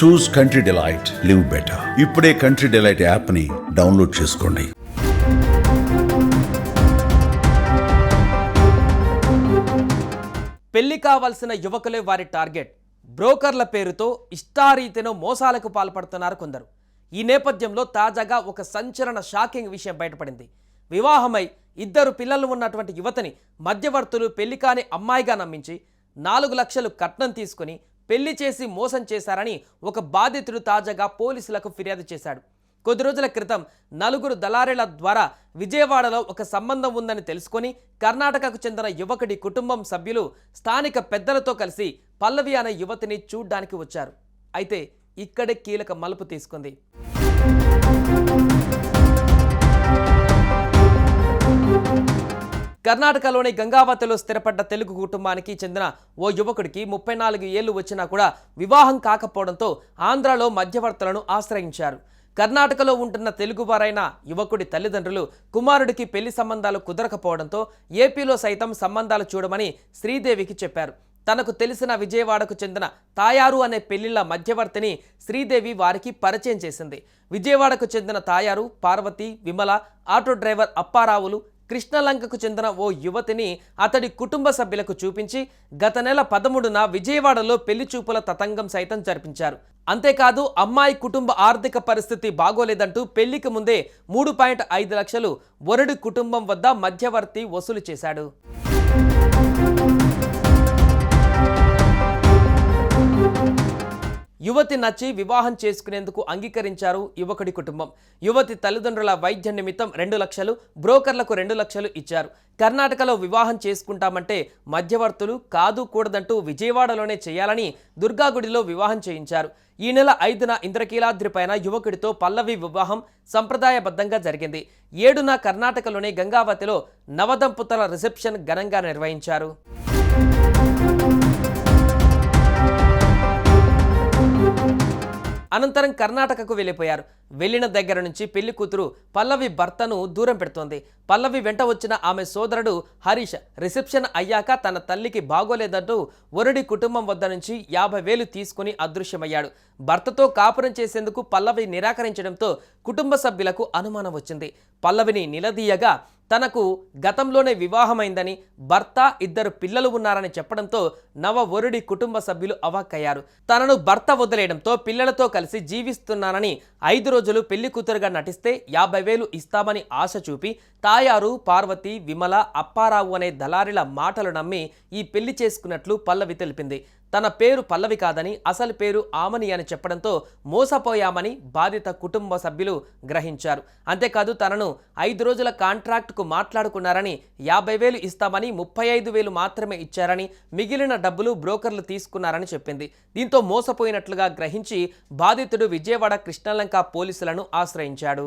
Choose country delight live better ఇప్పుడే country delight యాప్ని download చేసుకోండి. పెళ్ళి కావాల్సిన యువకులే వారి టార్గెట్. బ్రోకర్ల పేరుతో ఇష్టారీతిన మోసాలకు పాల్పడుతున్నారు కొందరు. ఈ నేపథ్యంలో తాజాగా ఒక సంచలన షాకింగ్ విషయం బయటపడింది. వివాహమై ఇద్దరు పిల్లలు ఉన్నటువంటి యువతని మధ్యవర్తులు పెళ్ళి కాని అమ్మాయిగా నమ్మించి నాలుగు లక్షలు కట్నం తీసుకుని పెళ్ళి చేసి మోసం చేశారని ఒక బాధితుడు తాజాగా పోలీసులకు ఫిర్యాదు చేశాడు. కొద్ది రోజుల క్రితం నలుగురు దళారీల ద్వారా విజయవాడలో ఒక సంబంధం ఉందని తెలుసుకొని కర్ణాటకకు చెందిన యువకుడి కుటుంబం సభ్యులు స్థానిక పెద్దలతో కలిసి పల్లవి అనే యువతిని చూడ్డానికి వచ్చారు. అయితే ఇక్కడే కీలక మలుపు తీసుకుంది. కర్ణాటకలోని గంగావతిలో స్థిరపడ్డ తెలుగు కుటుంబానికి చెందిన ఓ యువకుడికి ముప్పై నాలుగు ఏళ్ళు వచ్చినా కూడా వివాహం కాకపోవడంతో ఆంధ్రలో మధ్యవర్తులను ఆశ్రయించారు. కర్ణాటకలో ఉంటున్న తెలుగువారైన యువకుడి తల్లిదండ్రులు కుమారుడికి పెళ్ళి సంబంధాలు కుదరకపోవడంతో ఏపీలో సైతం సంబంధాలు చూడమని శ్రీదేవికి చెప్పారు. తనకు తెలిసిన విజయవాడకు చెందిన తాయారు అనే పెళ్ళిళ్ళ మధ్యవర్తిని శ్రీదేవి వారికి పరిచయం చేసింది. విజయవాడకు చెందిన తాయారు పార్వతి విమల ఆటో డ్రైవర్ అప్పారావులు కృష్ణలంకకు చెందిన ఓ యువతిని అతడి కుటుంబ సభ్యులకు చూపించి గత నెల పదమూడున విజయవాడలో పెళ్ళి చూపుల తతంగం సైతం జరిపించారు. అంతేకాదు అమ్మాయి కుటుంబ ఆర్థిక పరిస్థితి బాగోలేదంటూ పెళ్ళికి ముందే మూడు పాయింట్ ఐదు లక్షలు వరుడి కుటుంబం వద్ద మధ్యవర్తి వసూలు చేశాడు. యువతి నచ్చి వివాహం చేసుకునేందుకు అంగీకరించారు యువకుడి కుటుంబం. యువతి తల్లిదండ్రుల వైద్య నిమిత్తం రెండు లక్షలు బ్రోకర్లకు రెండు లక్షలు ఇచ్చారు. కర్ణాటకలో వివాహం చేసుకుంటామంటే మధ్యవర్తులు కాదు కూడదంటూ విజయవాడలోనే చేయాలని దుర్గాగుడిలో వివాహం చేయించారు. ఈ నెల ఐదున ఇంద్రకీలాద్రి పైన యువకుడితో పల్లవి వివాహం సంప్రదాయబద్ధంగా జరిగింది. ఏడున కర్ణాటకలోని గంగావతిలో నవదంపతుల రిసెప్షన్ ఘనంగా నిర్వహించారు. అనంతరం కర్ణాటకకు వెళ్ళిపోయారు. వెళ్ళిన దగ్గర నుంచి పెళ్ళి కూతురు పల్లవి భర్తను దూరం పెడుతోంది. పల్లవి వెంట వచ్చిన ఆమె సోదరుడు హరీష్ రిసెప్షన్ అయ్యాక తన తల్లికి బాగోలేదంటూ ఒరడి కుటుంబం వద్ద నుంచి యాభై వేలు తీసుకుని అదృశ్యమయ్యాడు. భర్తతో కాపురం చేసేందుకు పల్లవి నిరాకరించడంతో కుటుంబ సభ్యులకు అనుమానం వచ్చింది. పల్లవిని నిలదీయగా తనకు గతంలోనే వివాహమైందని భర్త ఇద్దరు పిల్లలు ఉన్నారని చెప్పడంతో నవ వరుడి కుటుంబ సభ్యులు అవాక్కయ్యారు. తనను భర్త వదిలేయడంతో పిల్లలతో కలిసి జీవిస్తున్నానని ఐదు రోజులు పెళ్ళి కూతురుగా నటిస్తే యాభై వేలు ఇస్తామని ఆశ చూపి తాయారు పార్వతి విమల అప్పారావు అనే దళారిల మాటలు నమ్మి ఈ పెళ్ళి చేసుకున్నట్లు పల్లవి తెలిపింది. తన పేరు పల్లవి కాదని అసలు పేరు ఆమని అని చెప్పడంతో మోసపోయామని బాధిత కుటుంబ సభ్యులు గ్రహించారు. అంతేకాదు తనను ఐదు రోజుల కాంట్రాక్టుకు మాట్లాడుకున్నారని యాభై వేలు ఇస్తామని ముప్పై ఐదు వేలు మాత్రమే ఇచ్చారని మిగిలిన డబ్బులు బ్రోకర్లు తీసుకున్నారని చెప్పింది. దీంతో మోసపోయినట్లుగా గ్రహించి బాధితుడు విజయవాడ కృష్ణలంక పోలీసులను ఆశ్రయించాడు.